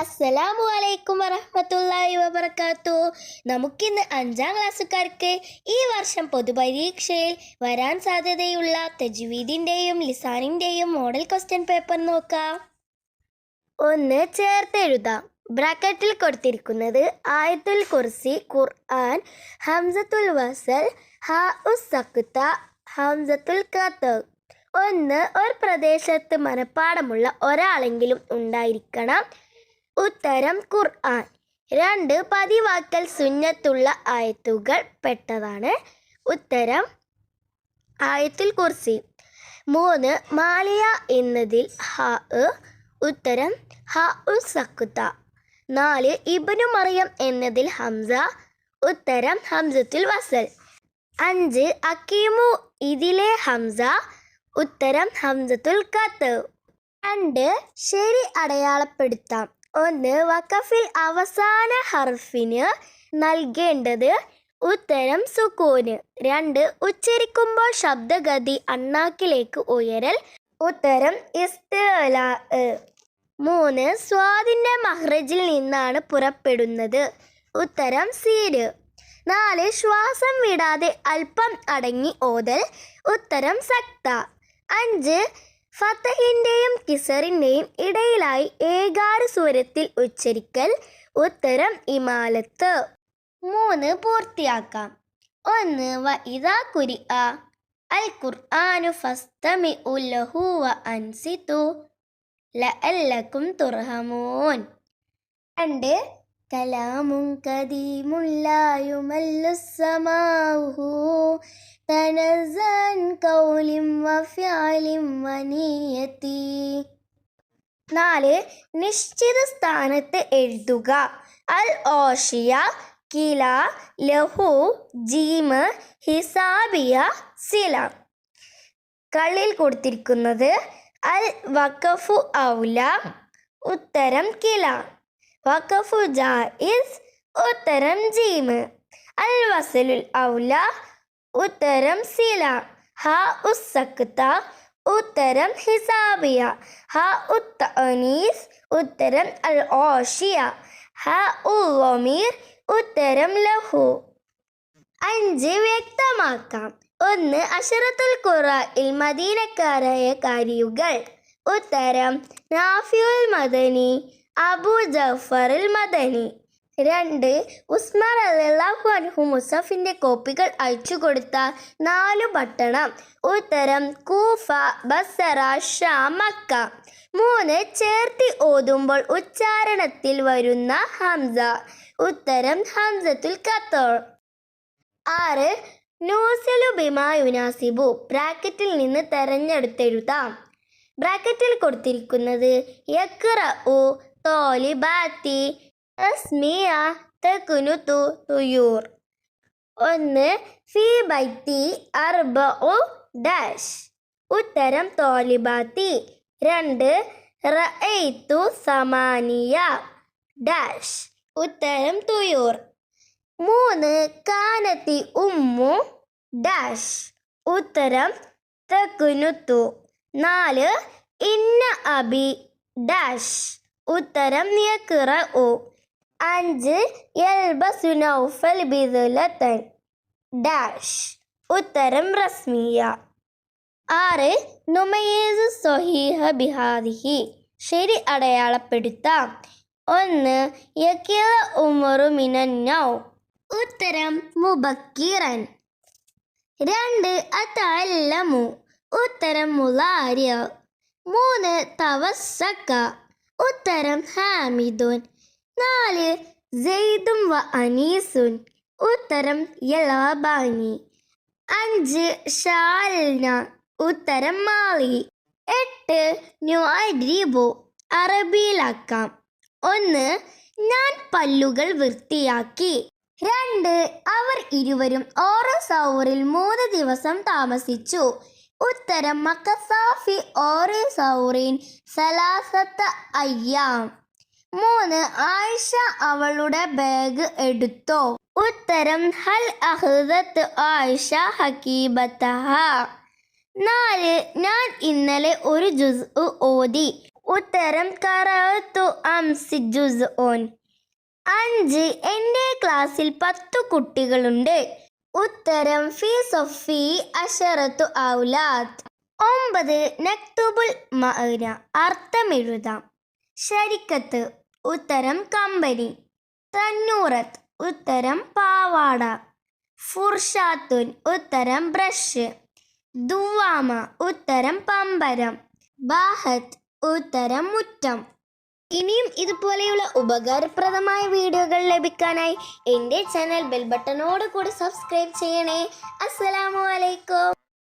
അസ്സലാമു അലൈക്കും വറഹ്മത്തുള്ളാഹി വബർക്കാത്തു നമുക്കിന്ന് അഞ്ചാം ക്ലാസ്സുകാർക്ക് ഈ വർഷം പൊതുപരീക്ഷയിൽ വരാൻ സാധ്യതയുള്ള തജ്വീദിന്റെയും ലിസാനിന്റെയും മോഡൽ ക്വസ്റ്റ്യൻ പേപ്പർ നോക്കാം. ഒന്ന് ചേർത്തെഴുതാം ബ്രാക്കറ്റിൽ കൊടുത്തിരിക്കുന്നത് ആയത്തുൽ കുർസി ഖുർആൻ ഹംസത്തുൽ വസൽ ഹ ഉസ് സക്കുത്ത ഹംസത്തുൽ കത്ത് ഒന്ന് ഒരു പ്രദേശത്ത് മനഃപ്പാടമുള്ള ഒരാളെങ്കിലും ഉണ്ടായിരിക്കണം. ഉത്തരം ഖുർആൻ. രണ്ട് പതിവാക്കൽ സുന്നത്തുള്ള ആയത്തുകൾ പെട്ടതാണ്. ഉത്തരം ആയത്തുൽ കുർസി. മൂന്ന് മാലിയ എന്നതിൽ ഹ ഉത്തരം ഹ ഉ സക്കുത്ത നാല് ഇബനു മറിയം എന്നതിൽ ഹംസ. ഉത്തരം ഹംസത്തുൽ വസൽ. അഞ്ച് അക്കീമു ഇതിലെ ഹംസ. ഉത്തരം ഹംസത്തുൽ കത്ത് രണ്ട് ശരി അടയാളപ്പെടുത്താം. ഒന്ന് വക്കഫിൽ അവസാന ഹർഫിന് നൽകേണ്ടത് ഉത്തരം സുക്കൂന്. രണ്ട് ഉച്ചരിക്കുമ്പോൾ ശബ്ദഗതി അണ്ണാക്കിലേക്ക് ഉയരൽ. ഉത്തരം ഇസ്തല. മൂന്ന് സ്വാദിന്റെ മഹ്റജിൽ നിന്നാണ് പുറപ്പെടുന്നത്. ഉത്തരം സീര്. നാല് ശ്വാസം വിടാതെ അല്പം അടങ്ങി ഓതൽ. ഉത്തരം സക്ത. അഞ്ച് ഫത്തഹിന്റെയും കിസറിന്റെയും ഇടയിലായി ഏകാര സ്വരത്തിൽ ഉച്ചരിക്കൽ. ഉത്തരം ഇമാലത്ത്. മൂന്ന് പൂർത്തിയാക്കാം. ഒന്ന് വ ഇതാ കുരി അൽ ഖുർആാനു ഫസ്തമി ഉലഹു വ അൻസിതു. ലഅല്ലക്കും തുർഹമൂൻ. രണ്ട് കലാമും കദീമുല്ലായുമല്ലുസമാഹു തനസൻ കൗലിം വഫ്യാലിം വനിയത്തി. നാല് നിശ്ചിത സ്ഥാനത്ത് എഴുതുക. അൽ ഓഷിയ കില ലഹു ജീമ് ഹിസാബിയ സില. കള്ളിൽ കൊടുത്തിരിക്കുന്നത് അൽ വഖഫു ഔല ഉത്തരം കില. വഖഫു ജായിസ് ഉത്തരം ജീമ് അൽ വസലുൽ ഔല ഉത്തരം സില. ഹ ഉസ്സക്ത ഉത്തരം ഹിസാബിയ. ഹ ഉത്ത ഉത്തനീസ് ഉത്തരം അൽ ഓഷിയ. ഹ ഉമീർ ഉത്തരം ലഹു. അഞ്ച് വ്യക്തമാക്കാം. ഒന്ന് അഷറത്തുൽ ഖുറയിൽ മദീനക്കാരായ കാര്യുകൾ. ഉത്തരം നാഫിയുൽ മദനി അബു ജഫറിൽ മദനി. രണ്ട് ഉസ്മാൻ അലാഹു അൻഹു മുസഫിന്റെ കോപ്പികൾ അയച്ചു കൊടുത്ത നാലു പട്ടണം. ഉത്തരം കൂഫ ബസറ ഷാം മക്ക. മൂന്ന് ചേർത്തി ഓതുമ്പോൾ ഉച്ചാരണത്തിൽ വരുന്ന ഹംസ. ഉത്തരം ഹംസത്തുൽ കത്തോൾ. ആറ് നൂസലു ബിമാ യുനാസിബു. ബ്രാക്കറ്റിൽ നിന്ന് തെരഞ്ഞെടുത്തെഴുതാം. ബ്രാക്കറ്റിൽ കൊടുത്തിരിക്കുന്നത് യക്റ ഉ തോലിബാത്തി അസ്മിയ തക്കുനുതു തുയൂർ. ഒന്ന് ഫി ബൈത്തി അർബ ഡാഷ്. ഉത്തരം തോലിബാത്തി. രണ്ട് റഅയ്തു സമാനിയ ഡാഷ്. ഉത്തരം തുയൂർ. മൂന്ന് കാനത്തി ഉമ്മു ഡാഷ്. ഉത്തരം തക്കുനുത്തു നാല് ഇന്ന അബി ഡാഷ്. ഉത്തരം നിയക്കിറ അഞ്ച് യൽബസു നൗഫൽ ബിദുലത്തൻ. ഡാഷ്. ഉത്തരം റസ്മിയ. ആറ് നുമയേസ് സൊഹീഹ ബിഹാദിഹി. ശരി അടയാളപ്പെടുത്താം. ഒന്ന് യക്കില ഉമറു മിനന്നൗ ഉത്തരം മുബക്കിറൻ. രണ്ട് അതല്ലമു ഉത്തരം മുലാര്യ. മൂന്ന് തവസക്ക ഉത്തരം ഹാമിദുൻ. നാല് സെയ്ദും വ അനീസുൻ. ഉത്തരം യലാബാനി. അഞ്ച് ഷാൽന ഉത്തരം മാളി. എട്ട് ന്യൂഅദ്രീബു അറബിയിലാക്കാം. ഒന്ന് ഞാൻ പല്ലുകൾ വൃത്തിയാക്കി. രണ്ട് അവർ ഇരുവരും ഓരോ സൗറിൽ മൂന്ന് ദിവസം താമസിച്ചു. ഉത്തരം മക്കസാഫി ഓരോ സൗറിൻ സലാസത്ത അയ്യാം. മൂന്ന് ആയിഷ അവളുടെ ബാഗ് എടുത്തോ? ഉത്തരം ഹൽ അഹ്ദത്ത് ആയിഷ ഹക്കീബത്തഹ നാല് ഞാൻ ഇന്നലെ ഒരു ജുസ് ഓതി. ഉത്തരം കറത്തു അംസി ജുസ് ഓൻ അഞ്ച് എന്റെ ക്ലാസ്സിൽ പത്തു കുട്ടികളുണ്ട്. ഉത്തരം ഫി സൊഫി അഷറത്തു ഔലാദ്. ഒമ്പത് നക്തുബുൽ മഅന. അർത്ഥം എഴുതാം. ശരിക്കത്ത് ഉത്തരം കമ്പനി. തന്നൂറത്ത് ഉത്തരം പാവാട. ഫുർഷാത്തുൻ ഉത്തരം ബ്രഷ്. ദുവാമ ഉത്തരം പമ്പരം. ബാഹത്ത് ഉത്തരം മുറ്റം. ഇനിയും ഇതുപോലെയുള്ള ഉപകാരപ്രദമായ വീഡിയോകൾ ലഭിക്കാനായി എന്റെ ചാനൽ ബെൽ ബട്ടണോട് കൂടി സബ്സ്ക്രൈബ് ചെയ്യണേ. അസ്സലാമു അലൈക്കും.